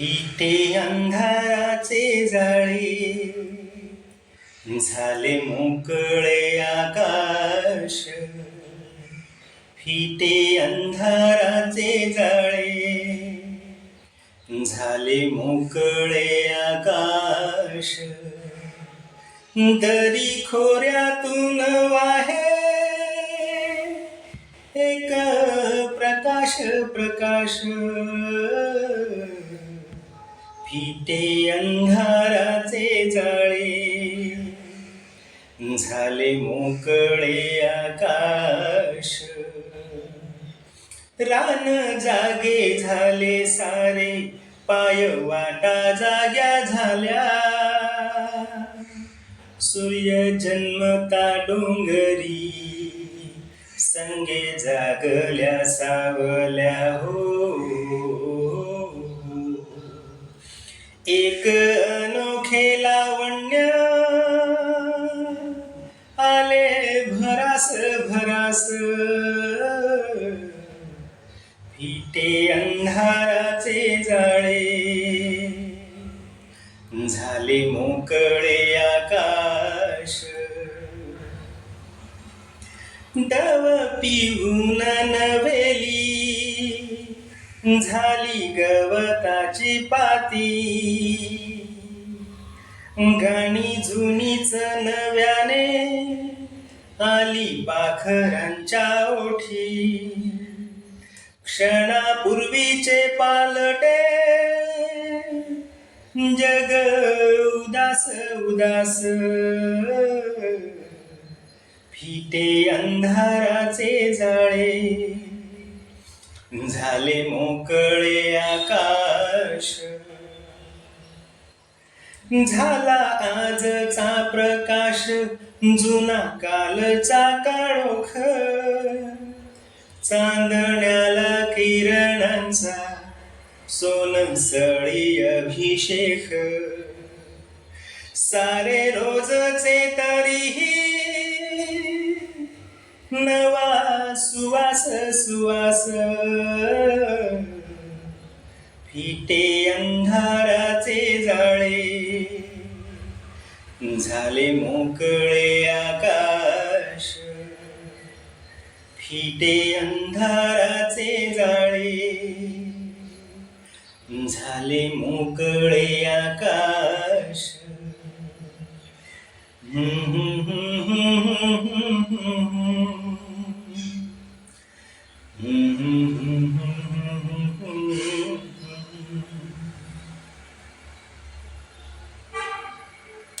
फिटे अंधाराचे जाळे झाले मोकळे आकाश. फिटे अंधाराचे जाळे झाले मोकळे आकाश. दरी खोऱ्यातून वाहे एक प्रकाश प्रकाश. फिटे अंधाराचे जाळे. झाले मोकळे आकाश. रान जागे झाले सारे. पाय वाटा जाग्या झाल्या. सूर्य जन्मता डोंगरी. संगे जागल्या सावल्या हो. एक अनोखे लावण्य. आले भरास भरास. फिटे अंधाराचे जाळे. झाले मोकळे आकाश. दव पिऊन नवे झाली गवताची पाती. गाणी जुनीच नव्याने आली पाखरांच्या ओठी. क्षणापूर्वीचे पालटे. जग उदास उदास. फिटे अंधाराचे जाळे. झाले मोकळे आकाश. झाला आजचा प्रकाश जुना कालचा काळोख. चांदण्याला किरणांचा सोनसळी अभिषेक. सारे रोजचे तरीही नवा सुवास सुवास. फिटे अंधाराचे जाळे. झाले मोकळे आकाश. फिटे अंधाराचे जाळे. झाले मोकळे आकाश. हम्म, हम्म, हम्म, हम्म, हम्म,